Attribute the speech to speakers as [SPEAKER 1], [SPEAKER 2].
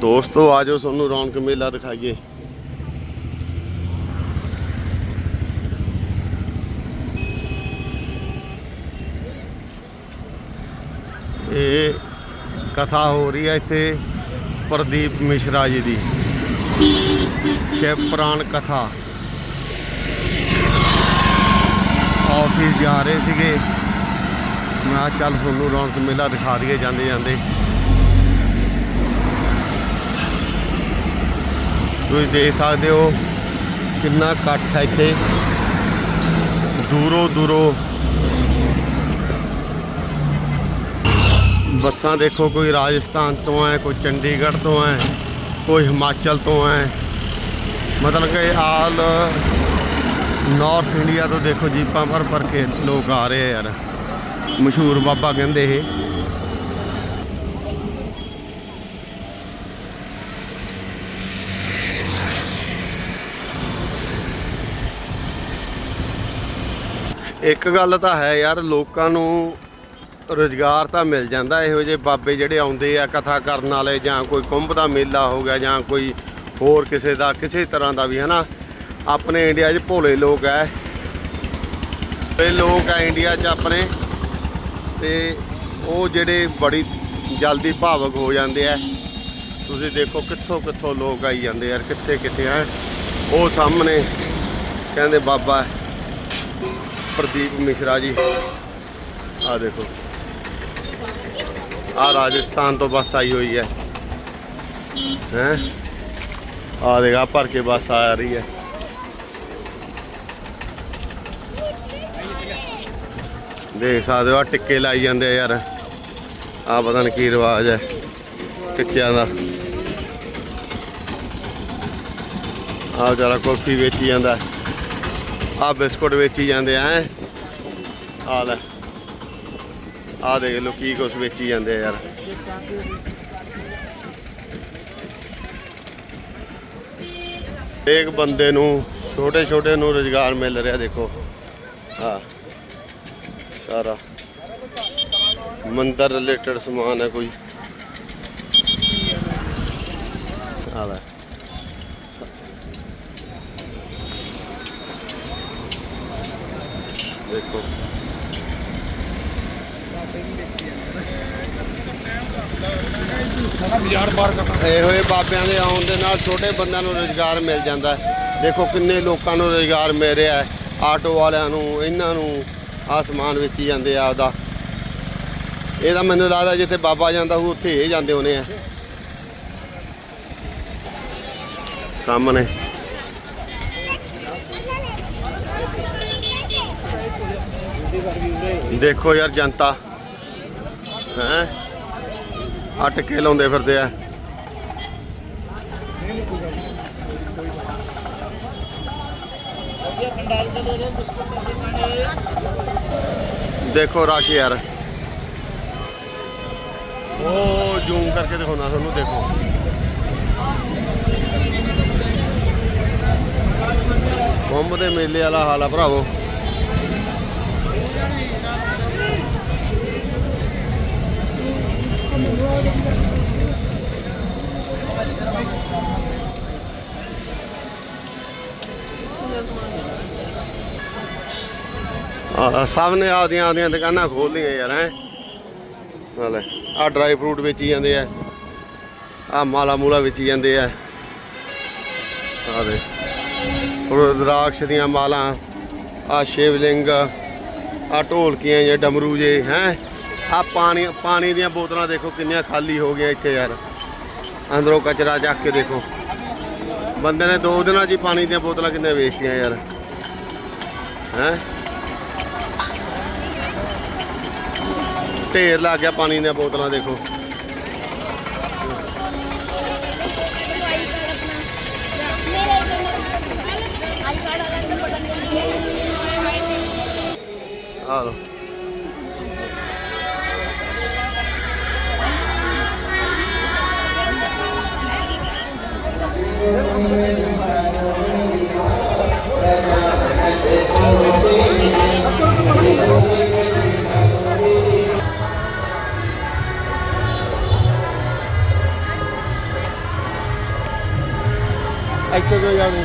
[SPEAKER 1] ਦੋਸਤੋ, ਆਜੋ ਤੁਹਾਨੂੰ ਰੌਣਕ ਮੇਲਾ ਦਿਖਾਈਏ। ਇਹ ਕਥਾ ਹੋ ਰਹੀ ਹੈ ਇੱਥੇ ਪ੍ਰਦੀਪ ਮਿਸ਼ਰਾ ਜੀ ਦੀ। ਸ਼ਿਵ ਪੁਰਾਣ ਕਥਾ। ਆਫਿਸ ਜਾ ਰਹੇ ਸੀਗੇ। ਮੈਂ ਚੱਲ ਤੁਹਾਨੂੰ ਰੌਣਕ ਮੇਲਾ ਦਿਖਾ ਦਈਏ ਜਾਂਦੇ ਜਾਂਦੇ ਤੁਸੀਂ ਦੇਖ ਸਕਦੇ ਹੋ ਕਿੰਨਾ ਇਕੱਠ ਹੈ ਇੱਥੇ। ਦੂਰੋਂ ਦੂਰੋਂ ਬੱਸਾਂ ਦੇਖੋ, ਕੋਈ ਰਾਜਸਥਾਨ ਤੋਂ ਹੈ, ਕੋਈ ਚੰਡੀਗੜ੍ਹ ਤੋਂ ਹੈ, ਕੋਈ ਹਿਮਾਚਲ ਤੋਂ ਹੈ। ਮਤਲਬ ਕਿ ਆਲ ਨਾਰਥ ਇੰਡੀਆ ਤੋਂ ਦੇਖੋ, ਜੀਪਾਂ ਭਰ ਭਰ ਕੇ ਲੋਕ ਆ ਰਹੇ ਆ ਯਾਰ। ਮਸ਼ਹੂਰ ਬਾਬਾ ਕਹਿੰਦੇ ਇਹ। ਇੱਕ ਗੱਲ ਤਾਂ ਹੈ ਯਾਰ, ਲੋਕਾਂ ਨੂੰ ਰੋਜ਼ਗਾਰ ਤਾਂ ਮਿਲ ਜਾਂਦਾ, ਇਹੋ ਜਿਹੇ ਬਾਬੇ ਜਿਹੜੇ ਆਉਂਦੇ ਆ ਕਥਾ ਕਰਨ ਵਾਲੇ ਜਾਂ ਕੋਈ ਕੁੰਭ ਦਾ ਮੇਲਾ ਹੋ ਗਿਆ ਜਾਂ ਕੋਈ ਹੋਰ ਕਿਸੇ ਦਾ, ਕਿਸੇ ਤਰ੍ਹਾਂ ਦਾ ਵੀ, ਹਨਾ? ਆਪਣੇ ਇੰਡੀਆ 'ਚ ਭੋਲੇ ਲੋਕ ਐ। ਇਹ ਲੋਕ ਆ ਇੰਡੀਆ 'ਚ ਆਪਣੇ। ਤੇ ਉਹ ਜਿਹੜੇ ਬੜੀ ਜਲਦੀ ਭਾਵਕ ਹੋ ਜਾਂਦੇ ਆ ਤੁਸੀਂ ਦੇਖੋ ਕਿੱਥੋਂ ਕਿੱਥੋਂ ਲੋਕ ਆਈ ਜਾਂਦੇ ਯਾਰ, ਕਿੱਥੇ ਕਿੱਥੇ ਆ ਉਹ ਸਾਹਮਣੇ ਕਹਿੰਦੇ ਬਾਬਾ ਪ੍ਰਦੀਪ ਮਿਸ਼ਰਾ ਜੀ। ਆ ਦੇਖੋ। ਆ ਰਾਜਸਥਾਨ ਤੋਂ ਬੱਸ ਆਈ ਹੋਈ ਹੈ। ਹੈ? ਆ ਦੇਖਾ ਭਰ ਕੇ ਬੱਸ ਆ ਰਹੀ ਹੈ। ਦੇਖ ਸਕਦੇ ਹੋ ਆਹ ਟਿੱਕੇ ਲਾਈ ਜਾਂਦੇ ਆ ਯਾਰ। ਆ ਪਤਾ ਨਹੀਂ ਕੀ ਰਿਵਾਜ ਹੈ, ਟਿੱਕਿਆਂ ਦਾ। ਆ ਜਰਾ ਕੁਲਫੀ ਵੇਚੀ ਜਾਂਦਾ। ਆ ਬਿਸਕੁਟ ਵੇਚੀ ਜਾਂਦੇ ਆ, ਹੈਂ। ਆ ਲੈ। ਆ ਦੇਖ ਲੋ ਕੀ ਕੁਛ ਵੇਚੀ ਜਾਂਦੇ ਆ ਯਾਰ। ਇੱਕ ਬੰਦੇ ਨੂੰ ਛੋਟੇ ਛੋਟੇ ਨੂੰ ਰੋਜ਼ਗਾਰ ਮਿਲ ਰਿਹਾ, ਦੇਖੋ। ਆ ਸਾਰਾ। ਮੰਦਰ ਰਿਲੇਟਡ ਸਮਾਨ ਹੈ ਕੋਈ। ਆ ਲੈ। ਦੇਖੋ।
[SPEAKER 2] ਬਾਜ਼ਾਰ ਬਾਹਰ ਕਰਨਾ।
[SPEAKER 1] ਇਹੋ ਜਿਹੇ ਬਾਬਿਆਂ ਦੇ ਆਉਣ ਦੇ ਨਾਲ ਛੋਟੇ ਬੰਦਿਆਂ ਨੂੰ ਰੋਜ਼ਗਾਰ ਮਿਲ ਜਾਂਦਾ ਹੈ। ਦੇਖੋ ਕਿੰਨੇ ਲੋਕਾਂ ਨੂੰ ਰੋਜ਼ਗਾਰ ਮਿਲ ਰਿਹਾ ਹੈ। ਆਟੋ ਵਾਲਿਆਂ ਨੂੰ ਇਹਨਾਂ ਨੂੰ ਆਸਮਾਨ ਵੇਚੀ ਜਾਂਦੇ ਆ ਆਪਦਾ। ਇਹ ਤਾਂ ਮੈਨੂੰ ਲੱਗਦਾ ਜਿੱਥੇ ਬਾਬਾ ਜਾਂਦਾ ਉਹ ਉੱਥੇ ਇਹ ਜਾਂਦੇ ਹੋਣੇ ਆ। ਸਾਹਮਣੇ। ਦੇਖੋ ਯਾਰ ਜਨਤਾ। ਹੈ? ਅਟਕੇ ਲਾਉਂਦੇ ਫਿਰਦੇ ਆ। ਦੇਖੋ ਰਸ਼ ਯਾਰ। ਉਹ ਜ਼ੂਮ ਕਰਕੇ ਦਿਖਾਉਣਾ ਤੁਹਾਨੂੰ, ਦੇਖੋ। ਕੁੰਭ ਦੇ ਮੇਲੇ ਵਾਲਾ ਹਾਲ ਆ ਭਰਾਵੋ। ਸਭ ਨੇ ਆਪਦੀਆਂ ਆਪਦੀਆਂ ਦੁਕਾਨਾਂ ਖੋਲ ਲਈਆਂ ਯਾਰ, ਹੈ। ਨਾਲੇ ਆ ਡਰਾਈ ਫਰੂਟ ਵੇਚੀ ਜਾਂਦੇ ਆ। ਆ ਮਾਲਾ ਮੂਲਾ ਵੇਚੀ ਜਾਂਦੇ ਆ। ਆ ਦੇ ਰੁਦਰਾਕਸ਼ ਦੀਆਂ ਮਾਲਾਂ ਆ ਸ਼ਿਵਲਿੰਗ ਆ ਢੋਲਕੀਆਂ ਜੇ ਡਮਰੂ ਜੇ, ਹੈ। ਆ ਪਾਣੀ ਪਾਣੀ ਦੀਆਂ ਬੋਤਲਾਂ ਦੇਖੋ ਕਿੰਨੀਆਂ ਖਾਲੀ ਹੋ ਗਈਆਂ ਇੱਥੇ ਯਾਰ। ਅੰਦਰੋਂ ਕਚਰਾ ਚੱਕ ਕੇ ਦੇਖੋ। ਬੰਦੇ ਨੇ ਦੋ ਦਿਨਾਂ 'ਚ ਹੀ ਪਾਣੀ ਦੀਆਂ ਬੋਤਲਾਂ ਕਿੰਨੀਆਂ ਵੇਚਤੀਆਂ ਯਾਰ। ਹੈ? ਢੇਰ ਲੱਗ ਗਿਆ ਪਾਣੀ ਦੀਆਂ ਬੋਤਲਾਂ ਦੇਖੋ। ਆ ਲੋ ਇੱਥੇ ਤੋਂ ਜਾਣੀ